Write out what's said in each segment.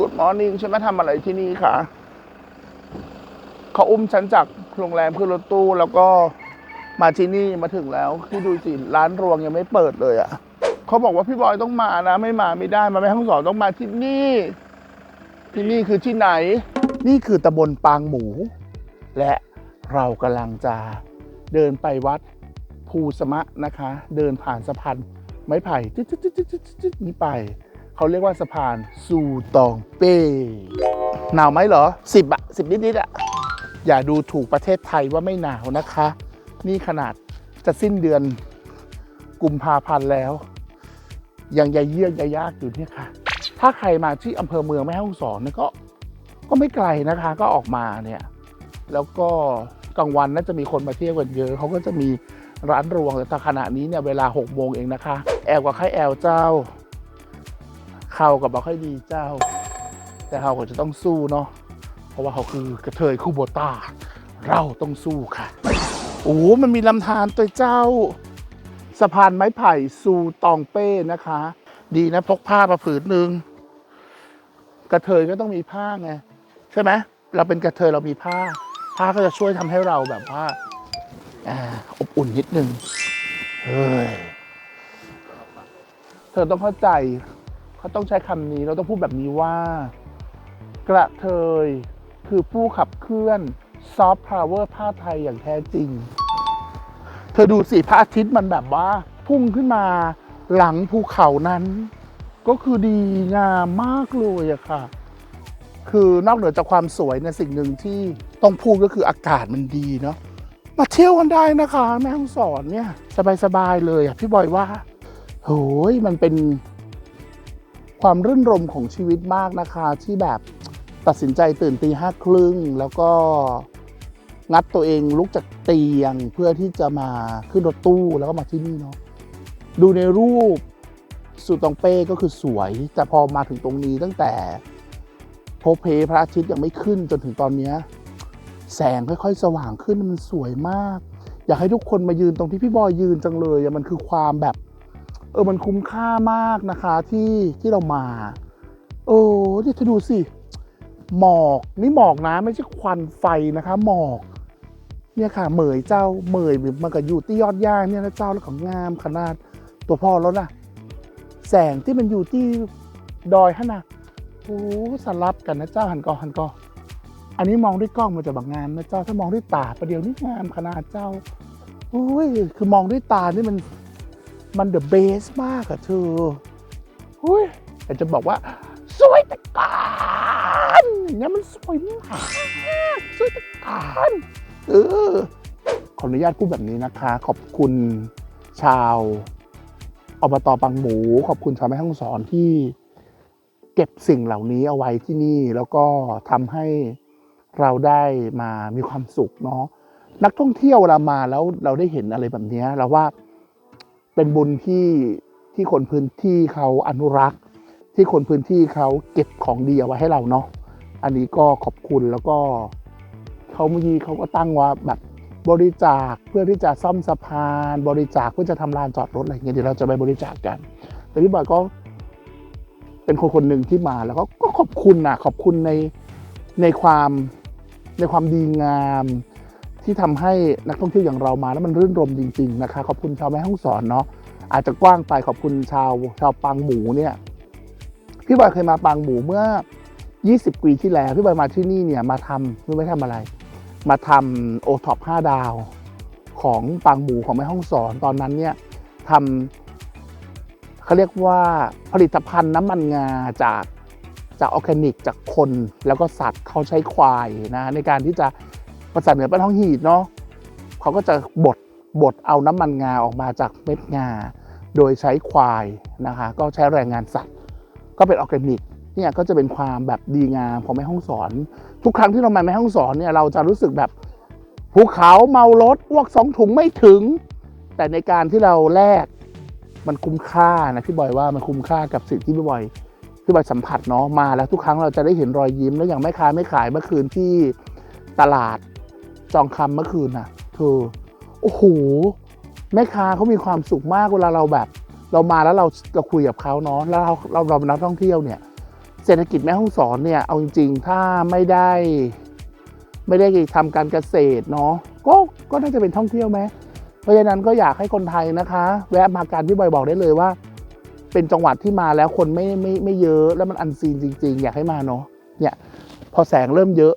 Good morning ฉันมาทำอะไรที่นี่คะเขาอุ้มฉันจากโรงแรมขึ้นรถตู้แล้วก็มาที่นี่มาถึงแล้วที่ดูสิร้านรวงยังไม่เปิดเลยอะ่ะเขาบอกว่าพี่บอยต้องมานะ ไม่มาไม่ได้มาไม่ห้องสอนต้องมาที่นี่ ที่นี่คือที่ไหน นี่คือตำบลปางหมู และเรากำลังจะเดินไปวัดภูสมะนะคะ เดินผ่านสะพานไม้ไผ่จิ๊ดจิ๊ดจิ๊ดจิ๊ดจิ๊ดจิ๊ดนี้ไป เขาเรียกว่าสะพานซูตองเป้หนาวไหมเหรอสิบอะสิบนิดๆอะอย่าดูถูกประเทศไทยว่าไม่หนาวนะคะ นี่ขนาดจะสิ้นเดือนกุมภาพันธ์แล้ว ยังยายเยือกยายยากอยู่เนี่ยค่ะ ถ้าใครมาที่อำเภอเมืองแม่ฮ่องสอนเนี่ยก็ก็ไม่ไกลนะคะ ก็ออกมาเนี่ย แล้วก็กลางวันน่าจะมีคนมาเที่ยวกันเยอะเขาก็จะมีร้านรวงแต่ขณะนี้เนี่ยเวลา6โมงเองนะคะ แอลกับไข่แอลเจ้า เขากับบ่ค่อยดีเจ้า แต่เราก็จะต้องสู้เนาะเพราะว่าเขาคือกระเทยคู่โบต้า เราต้องสู้ค่ะ โอ้มันมีลำธารตัวเจ้า สะพานไม้ไผ่ซูตองเป้นะคะ ดีนะพกผ้ามาผืนหนึ่งกระเทยก็ต้องมีผ้าไงใช่ไหมเราเป็นกระเทยเรามีผ้า ผ้าก็จะช่วยทำให้เราแบบว่าอ่าอบอุ่นนิดนึงเฮ้ยเธอต้องเข้าใจ เขาต้องใช้คำนี้เราต้องพูดแบบนี้ว่า กระเทย คือผู้ขับเคลื่อนซอฟต์พาวเวอร์ผ้าไทยอย่างแท้จริง เธอดูสิพระอาทิตย์มันแบบว่า พุ่งขึ้นมาหลังภูเขานั้น ก็คือดีงามมากเลยอะค่ะ คือนอกเหนือจากความสวยในยสิ่งหนึ่งที่ต้องพูดก็คืออากาศมันดีเนาะมาเที่ยวกันได้นะคะ แม่ฮ่องสอนเนี่ย สบายๆเลยอะพี่บอยว่าโหยมันเป็น ความรื่นรมของชีวิตมากนะคะ ที่แบบตัดสินใจตื่นตีห้าครึ่งแล้วก็งัดตัวเองลุกจากเตียงเพื่อที่จะมาขึ้นรถตู้แล้วก็มาที่นี่เนาะดูในรูปสุตองเป้ก็คือสวย แต่พอมาถึงตรงนี้ตั้งแต่โพเพพระอาทิตย์ยังไม่ขึ้นจนถึงตอนนี้แสงค่อยๆ สว่างขึ้นมันสวยมาก อยากให้ทุกคนมายืนตรงที่พี่บอยยืนจังเลยมันคือความแบบ เออมันคุ้มค่ามากนะคะที่ที่เรามาโอ้เนี่เธอดูสิหมอกนี่หมอกนะไม่ใช่ควันไฟนะคะ หมอกเนี่ยค่ะเหมยเจ้าเหมยมันก็อยู่ที่ยอดย่าเนี่ยนะเจ้าแล้วของงามขนาดตัวพ่อแล้วนะแสงที่มันอยู่ที่ดอยฮะนะโอ้สลับกันนะเจ้าหันกอหันกออันนี้มองด้วยกล้องมันจะบบงามนะเจ้าถ้ามองด้วยตาประเดี๋ยวนี่งามขนาดเจ้าโอ้ยคือมองด้วยตานี่มัน มันเดอะเบสมากอะเธอหุ้ยแต่จะบอกว่า สวยตะการอย่างเงี้ยมันสวยมากสวยตะการเออขออนุญาตพูดแบบนี้นะคะ ขอบคุณชาวอบตปังหมู ขอบคุณชาวแม่ฮ่องสอนที่เก็บสิ่งเหล่านี้เอาไว้ที่นี่ แล้วก็ทำให้เราได้มามีความสุขเนาะนักท่องเที่ยวเวลามาแล้วเราได้เห็นอะไรแบบเนี้ยเราว่า เป็นบุญที่ที่คนพื้นที่เขาอนุรักษ์ ที่คนพื้นที่เขาเก็บของดีเอาไว้ให้เราเนาะอันนี้ก็ขอบคุณแล้วก็เขาเมื่อกี้เขาก็ตั้งว่าแบบบริจาคเพื่อที่จะซ่อมสะพาน บริจาคเพื่อจะทำลานจอดรถอะไรอย่างเงี้ยเดี๋ยวเราจะไปบริจาคกัน แต่พี่บอยก็เป็นคนคนหนึ่งที่มาแล้วก็ก็ขอบคุณนะขอบคุณในในความในความดีงาม ที่ทำให้นักท่องเที่ยวอย่างเรามาแล้วมันรื่นรมจริง ๆ นะคะขอบคุณชาวแม่ฮ่องสอนเนาะอาจจะกว้างไปขอบคุณชาวชาวปางหมูเนี่ยพี่บอยเคยมาปางหมูเมื่อ 20 ปีที่แล้วพี่บอยมาที่นี่เนี่ยมาทำไม่ไม่ทำอะไร มาทำโอท็อป5ดาวของปางหมูของแม่ฮ่องสอนตอนนั้นเนี่ยทำเขาเรียกว่าผลิตภัณฑ์น้ำมันงาจากจากออร์แกนิกจากคนแล้วก็สัตว์เขาใช้ควายนะในการที่จะ ภาษาเหนือเป็นท้องหีดเนาะเขาก็จะบดบดเอาน้ำมันงาออกมาจากเม็ดงา โดยใช้ควายนะคะ ก็ใช้แรงงานสัตว์ ก็เป็นออร์แกนิกเนี่ยก็จะเป็นความแบบดีงามของแม่ห้องสอน ทุกครั้งที่เรามาแม่ห้องสอนเนี่ยเราจะรู้สึกแบบภูเขาเมารถอ้วกสองถุงไม่ถึง แต่ในการที่เราแลกมันคุ้มค่านะพี่บอยว่ามันคุ้มค่ากับสิ่งที่พี่บอยพี่บอยสัมผัสเนาะมาแล้วทุกครั้งเราจะได้เห็นรอยยิ้มแล้วอย่างแม่ค้าไม่ขายเมื่อคืนที่ตลาด จองคำเมื่อคืนน่ะเธอโอ้โหแม่ค้าเขามีความสุขมากเวลาเราแบบ เรามาแล้วเราเราคุยกับเขาเนาะแล้วเราเราเราเป็นนักท่องเที่ยวเนี่ย เศรษฐกิจแม่ห้องสอนเนี่ยเอาจริง ๆ ถ้าไม่ได้ ไม่ได้ทำการเกษตรเนาะก็ก็น่าจะเป็นท่องเที่ยวไหมเพราะฉะนั้นก็อยากให้คนไทยนะคะ แวะมาการพี่บอยบอกได้เลยว่า เป็นจังหวัดที่มาแล้วคนไม่ไม่ไม่เยอะแล้วมันอันซีนจริง ๆ อยากให้มาเนาะเนี่ยพอแสงเริ่มเยอะ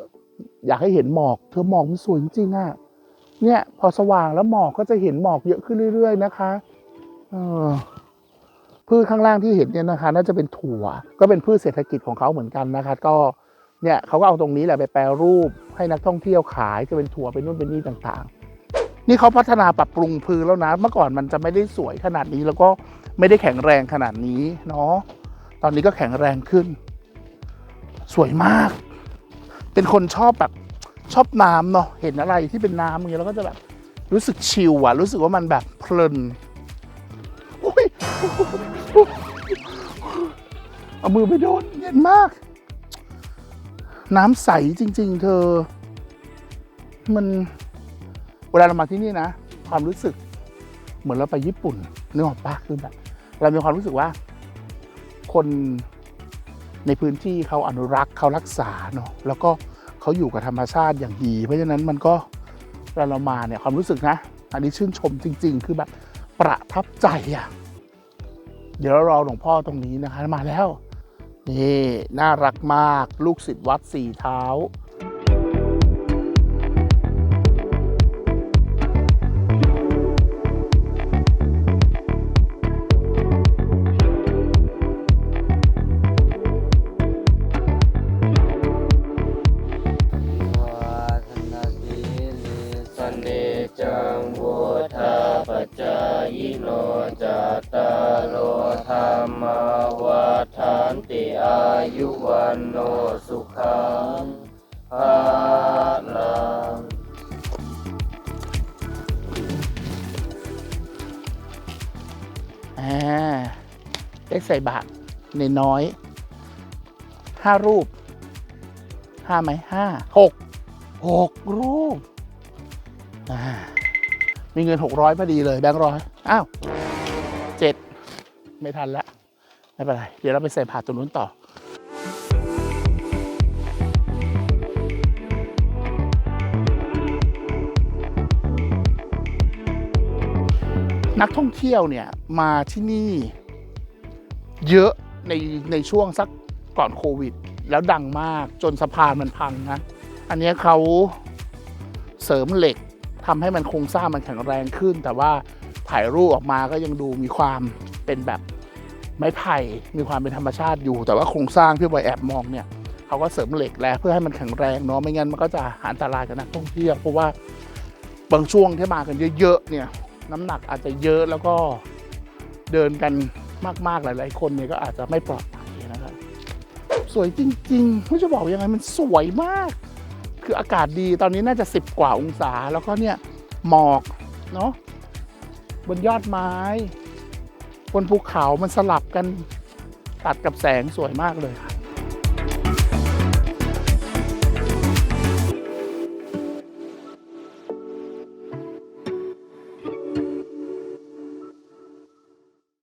อยากให้เห็นหมอก เธอหมอกมันสวยจริงๆอะเนี่ย พอสว่างแล้วหมอกก็จะเห็นหมอกเยอะขึ้นเรื่อย ๆ นะคะเออพืชข้างล่างที่เห็นเนี่ยนะคะ น่าจะเป็นถั่ว ก็เป็นพืชเศรษฐกิจของเขาเหมือนกันนะคะ ก็เนี่ยเขาก็เอาตรงนี้แหละไปแปรรูป ให้นักท่องเที่ยวขายจะเป็นถั่วเป็นนู่นเป็นนี่ต่างๆ นี่เขาพัฒนาปรับปรุงพื้นแล้วนะ เมื่อก่อนมันจะไม่ได้สวยขนาดนี้แล้วก็ไม่ได้แข็งแรงขนาดนี้เนาะตอนนี้ก็แข็งแรงขึ้น สวยมาก เป็นคนชอบแบบชอบน้ำเนาะเห็นอะไรที่เป็นน้ำเงี้ยแล้วก็จะแบบรู้สึกชิลอะรู้สึกว่ามันแบบเพลินอุ๊ยเอามือไปโดนเย็นมาก น้ำใสจริง ๆ เธอ มันเวลาเรามาที่นี่นะ ความรู้สึกเหมือนเราไปญี่ปุ่นนึกออกปะคือแบบเรามีความรู้สึกว่า คน ในพื้นที่เขาอนุรักษ์เขารักษาเนาะแล้วก็เขาอยู่กับธรรมชาติอย่างดี เพราะฉะนั้นมันก็เวลาเรามาเนี่ยความรู้สึกนะ อันนี้ชื่นชมจริง ๆ คือแบบประทับใจอะ่ะเดี๋ยวเรารอหลวงพ่อตรงนี้นะคะมาแล้วนี่น่ารักมากลูกศิษย์วัดสี่เท้า โนจัตตารโลธรรมาวาทานติอายุวันโนสุขังภาลังอ่าได้ใส่บาตรในน้อยห้ารูปห้าไหมห้าหกหกรูปอ่า มีเงินหกร้อยพอดีเลยแบงค์ร้อยอ้าวเจ็ดไม่ทันละไม่เป็นไร เดี๋ยวเราไปใส่บาตรงนู้นต่อนักท่องเที่ยวเนี่ยมาที่นี่ เยอะในในช่วงสักก่อนโควิด แล้วดังมากจนสะพานมันพังนะ อันนี้เขาเสริมเหล็ก ทำให้มันโครงสร้างมันแข็งแรงขึ้น แต่ว่าถ่ายรูปออกมาก็ยังดูมีความเป็นแบบไม้ไผ่มีความเป็นธรรมชาติอยู่ แต่ว่าโครงสร้างที่บอยแอบมองเนี่ยเขาก็เสริมเหล็กแล้วเพื่อให้มันแข็งแรงเนาะไม่งั้นมันก็จะอันตรายกับนักท่องเที่ยวเพราะว่าบางช่วงที่มากันเยอะๆเนี่ยน้ำหนักอาจจะเยอะแล้วก็เดินกันมากๆหลาย ๆ คนเนี่ยก็อาจจะไม่ปลอดภัยนะครับสวยจริงๆไม่จะบอกยังไงมันสวยมาก คืออากาศดีตอนนี้น่าจะ 10 กว่าองศา แล้วก็เนี่ยหมอกเนาะบนยอดไม้ บนภูเขามันสลับกันตัดกับแสงสวยมากเลยครับ